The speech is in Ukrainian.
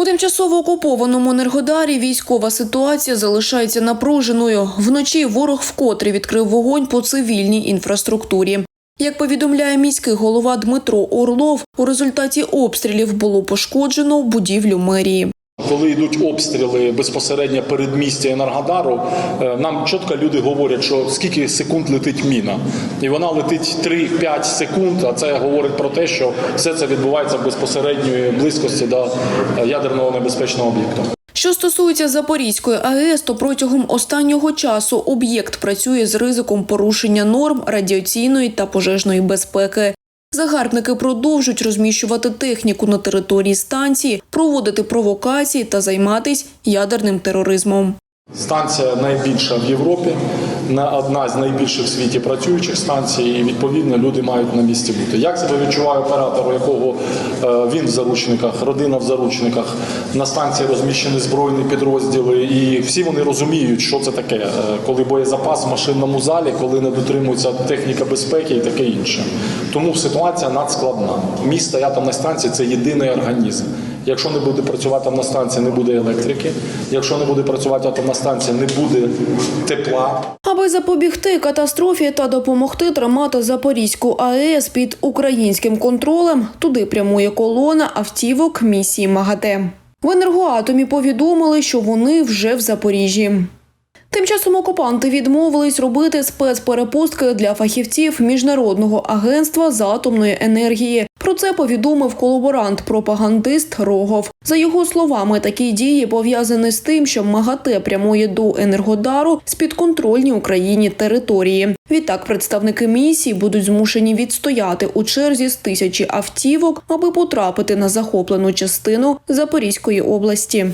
У тимчасово окупованому Енергодарі військова ситуація залишається напруженою. Вночі ворог вкотре відкрив вогонь по цивільній інфраструктурі. Як повідомляє міський голова Дмитро Орлов, у результаті обстрілів було пошкоджено будівлю мерії. Коли йдуть обстріли безпосередньо передмістя Енергодару, е, нам чітко люди говорять, що скільки секунд летить міна, і вона летить 3-5 секунд. А це говорить про те, що все це відбувається в безпосередньої близькості до е, ядерного небезпечного об'єкту. Що стосується Запорізької АЕС, то протягом останнього часу об'єкт працює з ризиком порушення норм радіаційної та пожежної безпеки. Загарбники продовжують розміщувати техніку на території станції, проводити провокації та займатися ядерним тероризмом. Станція найбільша в Європі, на- одна з найбільших в світі працюючих станцій, і відповідно люди мають на місці бути. Як себе відчуває оператор, у якого е, він в заручниках, родина в заручниках, на станції розміщені збройні підрозділи, і всі вони розуміють, що це таке, е, коли боєзапас в машинному залі, коли не дотримується техніка безпеки і таке інше. Тому ситуація надскладна. Місто і атомна станція це єдиний організм. Якщо не буде працювати атомна станція, не буде електрики. Якщо не буде працювати атомна станція, не буде тепла. Аби запобігти катастрофі та допомогти тримати Запорізьку АЕС під українським контролем, туди прямує колона автівок місії МАГАТЕ. В енергоатомі повідомили, що вони вже в Запоріжжі. Тим часом окупанти відмовились робити спецперепустки для фахівців міжнародного агентства з атомної енергії. Про це повідомив колаборант-пропагандист Рогов. За його словами, такі дії пов'язані з тим, що МАГАТЕ прямує до Енергодару з підконтрольні Україні території. Відтак, представники місії будуть змушені відстояти у черзі з тисячі автівок, аби потрапити на захоплену частину Запорізької області.